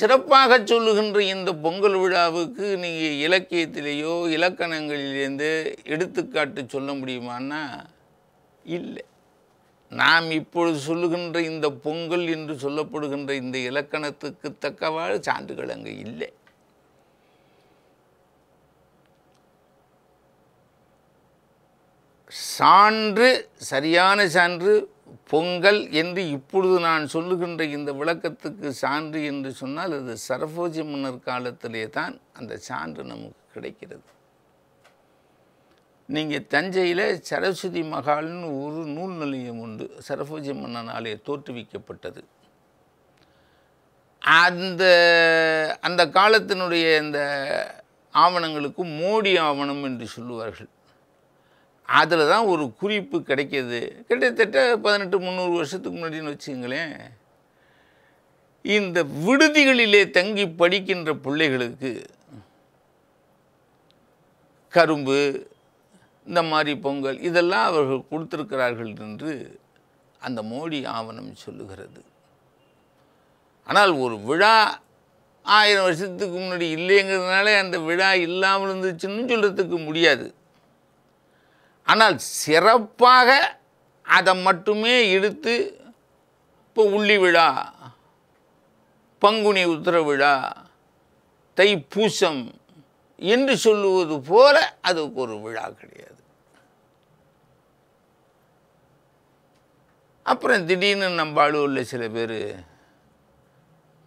சிறப்பாக சொல்லுகின்ற இந்த பொங்கல் விழாவுக்கு நீங்கள் இலக்கியத்திலேயோ இலக்கணங்களிலேருந்து எடுத்துக்காட்டு சொல்ல முடியுமான்னா இல்லை. நாம் இப்பொழுது சொல்லுகின்ற இந்த பொங்கல் என்று சொல்லப்படுகின்ற இந்த இலக்கணத்துக்கு தக்கவாறு சான்றுகள் அங்கே இல்லை. சான்று சரியான சான்று பொங்கல் என்று இப்பொழுது நான் சொல்லுகின்ற இந்த விளக்கத்துக்கு சான்று என்று சொன்னால் அது சரபோஜி மன்னர் காலத்திலே தான் அந்த சான்று நமக்கு கிடைக்கிறது. நீங்கள் தஞ்சையில் சரஸ்வதி மகால்னு ஒரு நூல் நிலையம் உண்டு சரபோஜி மன்னனாலே தோற்றுவிக்கப்பட்டது. அந்த அந்த காலத்தினுடைய இந்த ஆவணங்களுக்கு மோடி ஆவணம் என்று சொல்லுவார்கள். அதில் தான் ஒரு குறிப்பு கிடைக்கிது. கிட்டத்தட்ட பதினெட்டு முந்நூறு வருஷத்துக்கு முன்னாடின்னு வச்சுங்களேன் இந்த விடுதிகளிலே தங்கி படிக்கின்ற பிள்ளைகளுக்கு கரும்பு இந்த மாதிரி பொங்கல் இதெல்லாம் அவர்கள் கொடுத்திருக்கிறார்கள் என்று அந்த மோடி ஆவணம் சொல்லுகிறது. ஆனால் ஒரு விழா ஆயிரம் வருஷத்துக்கு முன்னாடி இல்லைங்கிறதுனால அந்த விழா இல்லாமல் இருந்துச்சுன்னு சொல்கிறதுக்கு முடியாது. ஆனால் சிறப்பாக அதை மட்டுமே எடுத்து இப்போ உள்ளி விழா பங்குனி உத்திர விழா தைப்பூசம் என்று சொல்லுவது போல அதுக்கு ஒரு விழா கிடையாது. அப்புறம் திடீர்னு நம்ம அலுவலில் சில பேர்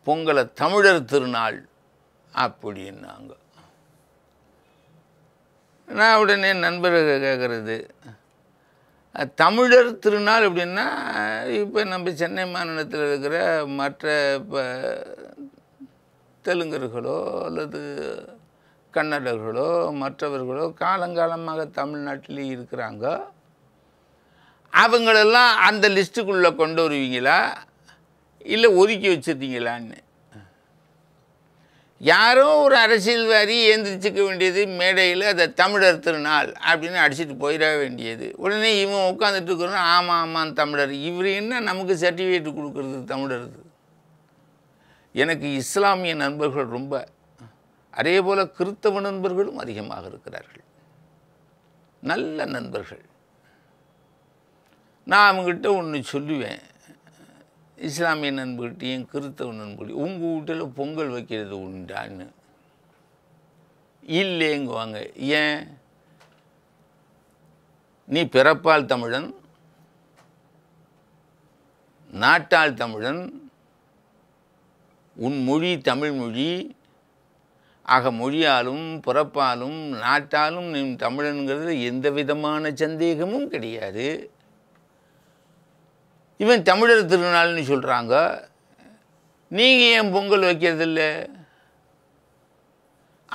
பொங்கலை தமிழர் திருநாள் அப்படின்னாங்க நான் உடனே நண்பர்கள் கேட்குறது தமிழர் திருநாள் அப்படின்னா இப்போ நம்ம சென்னை மாநிலத்தில் இருக்கிற மற்ற இப்போ தெலுங்கர்களோ அல்லது கன்னடர்களோ மற்றவர்களோ காலங்காலமாக தமிழ்நாட்டிலே இருக்கிறாங்க. அவங்களெல்லாம் அந்த லிஸ்ட்டுக்குள்ளே கொண்டு வருவீங்களா? இல்லை ஒதுக்கி வச்சுருந்தீங்களான்னு யாரோ ஒரு அரசியல்வாதி ஏந்திரிச்சிக்க வேண்டியது மேடையில் அதை தமிழர் திருநாள் அப்படின்னு அடிச்சுட்டு போயிட வேண்டியது. உடனே இவன் உட்காந்துட்டு இருக்கிறோம் ஆமாம் ஆமாம் தமிழர். இவர் என்ன நமக்கு சர்டிஃபிகேட் கொடுக்குறது தமிழர் எனக்கு இஸ்லாமிய நண்பர்கள் ரொம்ப அதே போல் கிறித்தவ நண்பர்களும் அதிகமாக இருக்கிறார்கள். நல்ல நண்பர்கள். நான் அவங்ககிட்ட ஒன்று சொல்லுவேன். இஸ்லாமிய நண்பர்கிட்டையும் கிறிஸ்தவ நண்பர்கிட்டையும் உங்கள் வீட்டில் பொங்கல் வைக்கிறது உண்டான்னு. இல்லைங்குவாங்க. ஏன்? நீ பிறப்பால் தமிழன் நாட்டால் தமிழன் உன் மொழி தமிழ் மொழி ஆக மொழியாலும் பிறப்பாலும் நாட்டாலும் நீ தமிழனுங்கிறது எந்த விதமான சந்தேகமும் கிடையாது. இவன் தமிழர் திருநாள்னு சொல்கிறாங்க நீங்கள் ஏன் பொங்கல் வைக்கிறதில்ல?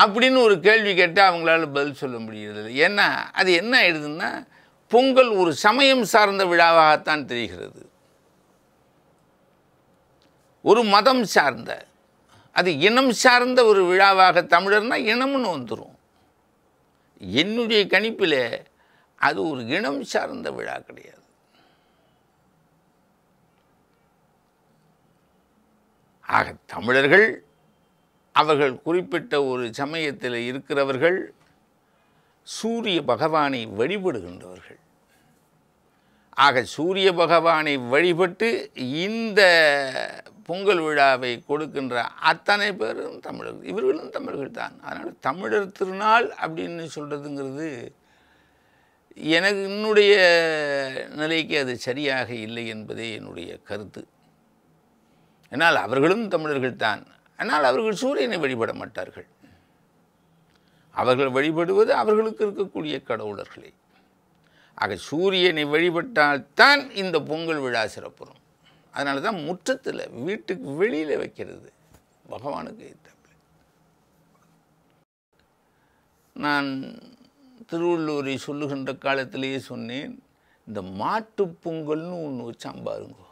அப்படின்னு ஒரு கேள்வி கேட்டால் அவங்களால பதில் சொல்ல முடியறதில்லை. ஏன்னா அது என்ன ஆயிடுதுன்னா பொங்கல் ஒரு சமயம் சார்ந்த விழாவாகத்தான் தெரிகிறது. ஒரு மதம் சார்ந்த அது இனம் சார்ந்த ஒரு விழாவாக தமிழர்னா இனம்னு வந்துடும் என்னுடைய கணிப்பில் அது ஒரு இனம் சார்ந்த விழா கிடையாது. ஆக தமிழர்கள் அவர்கள் குறிப்பிட்ட ஒரு சமயத்தில் இருக்கிறவர்கள் சூரிய பகவானை வழிபடுகின்றவர்கள். ஆக சூரிய பகவானை வழிபட்டு இந்த பொங்கல் விழாவை கொடுக்கின்ற அத்தனை பேரும் தமிழர்கள் இவர்களும் தமிழர்கள் தான். அதனால் தமிழர் திருநாள் அப்படின்னு சொல்கிறதுங்கிறது எனக்கு என்னுடைய நிலைக்கு அது சரியாக இல்லை என்பதே என்னுடைய கருத்து. ஆனால் அவர்களும் தமிழர்கள் தான். ஆனால் அவர்கள் சூரியனை வழிபட மாட்டார்கள். அவர்கள் வழிபடுவது அவர்களுக்கு இருக்கக்கூடிய கடவுளர்களே. ஆக சூரியனை வழிபட்டால்தான் இந்த பொங்கல் விழா சிறப்புறும். அதனால தான் முற்றத்தில் வீட்டுக்கு வெளியில் வைக்கிறது பகவானுக்கு ஏற்றாப்புல நான் திருவள்ளூரை சொல்லுகின்ற காலத்திலேயே சொன்னேன் இந்த மாட்டு பொங்கல்னு ஒன்று வச்சான் பாருங்கோ.